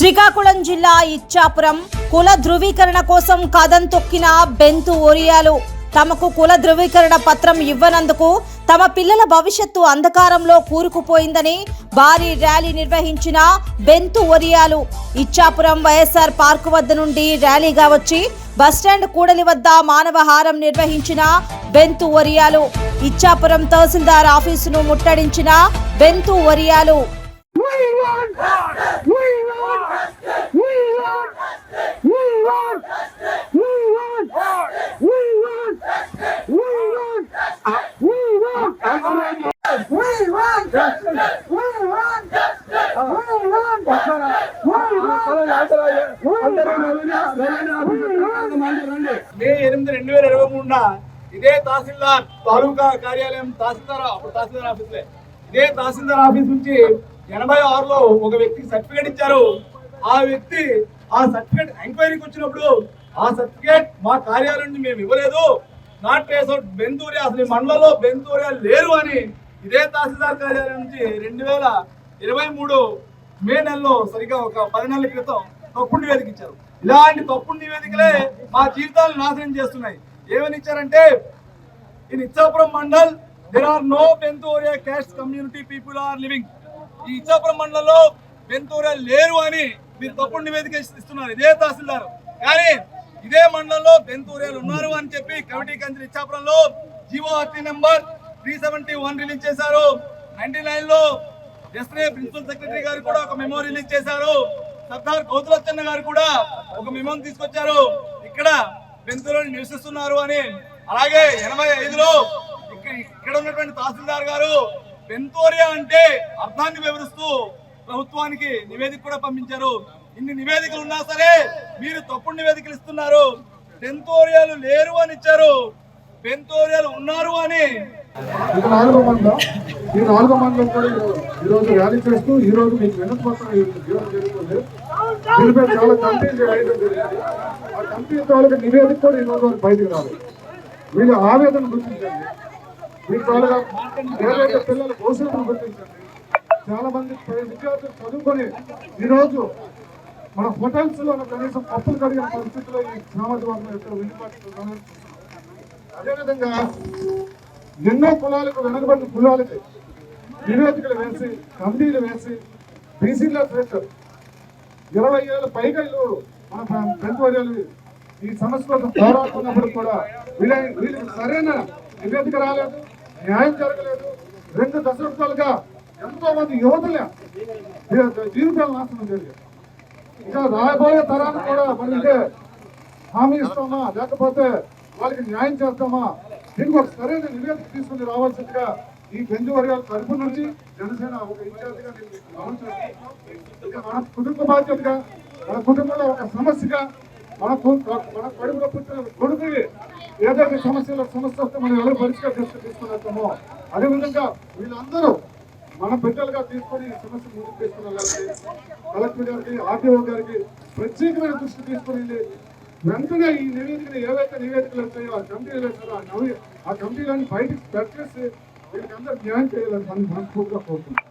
శ్రీకాకుళం జిల్లా ఇచ్చాపురం కుల ధృవీకరణ కోసం కథం తొక్కిన బెంతు ఒరియాలు. తమకు కుల ధృవీకరణ పత్రం ఇవ్వనందుకు తమ పిల్లల భవిష్యత్తు అంధకారంలో కూరుకుపోయిందని భారీ ర్యాలీ నిర్వహించిన బెంతు ఒరియాలు. ఇచ్చాపురం వైఎస్ఆర్ పార్కు వద్ద నుండి ర్యాలీగా వచ్చి బస్టాండ్ కూడలి వద్ద మానవహారం నిర్వహించిన బెంతు ఒరియాలు. ఇచ్చాపురం తహసీల్దార్ ఆఫీసును ముట్టడించిన బెంతు ఒరియాలు. మే ఎనిమిది రెండు వేల ఇరవై మూడున ఇదే తహసీల్దార్ తాలూకా కార్యాలయం తహసీల్దార్ అప్పుడు తహసీల్దార్ ఆఫీస్లే. ఇదే తహసీల్దార్ ఆఫీస్ నుంచి ఎనభై ఆరులో ఒక వ్యక్తికి సర్టిఫికేట్ ఇచ్చారు. ఆ వ్యక్తి ఆ సర్టిఫికేట్ ఎంక్వైరీకి వచ్చినప్పుడు ఆ సర్టిఫికేట్ మా కార్యాలయం నుండి మేము ఇవ్వలేదు. నాట్ ట్రేస్ అవుట్ బెంతూరియా అసలు ఈ మండలంలో బెంతూరియా లేరు అని ఇదే తహసీల్దార్ కార్యాలయం నుంచి రెండు వేల ఇరవై మూడు మే నెలలో సరిగా ఒక పది నెలల క్రితం తప్పుడు నివేదిక ఇచ్చారు. ఇలాంటి తప్పుడు నివేదికలే మా జీవితాలను నాశనం చేస్తున్నాయి. ఏమని ఇచ్చారంటే in Ichchapuram mandal there are no Benthoria caste community people are living ఈ ఇచ్చాపురం మండలంలో బెంతోరియా లేరు అని మీరు తప్పుడు నివేదిక ఇస్తున్నారు. ఇదే తహసీల్దార్. కానీ ఇదే మండలంలో బెంతూరేలు ఉన్నారు అని చెప్పి కమిటీ కంచి ఇచ్చాపురంలో GORT number three seventy one release చేశారు. నైన్టీ నైన్లో ఎస్ఏ ప్రిన్సిపల్ సెక్రటరీ గారు కూడా ఒక మెమో రిలీజ్ చేశారు. సర్దార్ గౌతులచ్చన్న గారు కూడా ఒక మెమోని తీసుకొచ్చారు. ఇక్కడ బెంతులో నివసిస్తున్నారు అని. అలాగే ఎనభై ఐదులో ఇక్కడ ఉన్నటువంటి తహసీల్దార్ గారు పెంతోరియా అంటే అర్థాన్ని వివరిస్తూ ప్రభుత్వానికి నివేదిక కూడా పంపించారు. ఇన్ని నివేదికలు ఉన్నా సరే మీరు తప్పుడు నివేదికలు ఇస్తున్నారు. పెంతోరియాలు లేరు అని ఇచ్చారు. పెంతోరియాలు ఉన్నారు అని ఇక నాలుగో మండలం. ఈ నాలుగో మండలం కూడా ఈరోజు ర్యాలీ చేస్తూ ఈ రోజు మీకు వినతి పత్రం జరుగుతుంది. దీనిపై చాలా కంపెనీలు వేయడం జరిగింది. ఆ కంపెనీ తాలూకు నివేదిక కూడా ఈ రోజు బయటకు రాదు వీళ్ళ ఆవేదన గుర్తించండి. మీ తాలూకా ఏదైతే పిల్లల భవిష్యత్తును గుర్తించండి. చాలా మంది విద్యార్థులు చదువుకొని ఈరోజు మన హోటల్స్లో కనీసం పప్పులు కడిగిన పరిస్థితిలో ఈ సామాజిక వర్గం యొక్క వినిపడుతుంది అదేవిధంగా ఎన్నో కులాలకు వెనుకబడిన కులాలకి నివేదికలు వేసి కమిటీలు వేసి బీసీల రేట్ ఇరవై ఏళ్ళ పైగా వీళ్ళు మన పెద్దవర్యాలు ఈ సమస్య కోసం పోరాడుతున్నప్పుడు కూడా వీళ్ళ వీళ్ళకి సరైన నివేదిక రాలేదు న్యాయం జరగలేదు. రెండు దశాబ్దాలుగా ఎంతో మంది యువతులే జీవితాలు నాశనం జరిగాయి ఇంకా రాబోయే తరానికి కూడా మనకి ఇదే హామీ ఇస్తామా? లేకపోతే వాళ్ళకి న్యాయం చేస్తామా? దీనికి ఒక సరైన నివేదిక తీసుకుని రావాల్సిందిగా ఈ బెంజు వర్గాల తరపు నుంచి జనసేన ఒక ఇన్ఛార్జిగా నేను మన కుటుంబ బాధ్యతగా మన కుటుంబంలో ఒక సమస్యగా మన మన కడుపులో పుట్టిన కొడుకుని ఏదైతే సమస్యలో సమస్య వస్తే మనం ఎవరు పరిష్కారం చేస్తూ తీసుకుని వెళ్తామో అదేవిధంగా వీళ్ళందరూ మన బిడ్డలుగా తీసుకొని ఈ సమస్య ముందుకు తీసుకుని వెళ్ళాలి. కలెక్టర్ గారికి ఆర్టీఓ గారికి ప్రత్యేకమైన దృష్టి తీసుకుని వెంటనే ఈ నివేదికలు ఏవైతే నివేదికలు వచ్చాయో ఆ కమిటీలు వేసారో ఆ కమిటీ ఆ కమిటీలను బయటకు పెట్టేసి వీళ్ళకి అందరూ న్యాయం చేయాలని మనం మనస్ఫూర్తిగా కోరుతున్నాం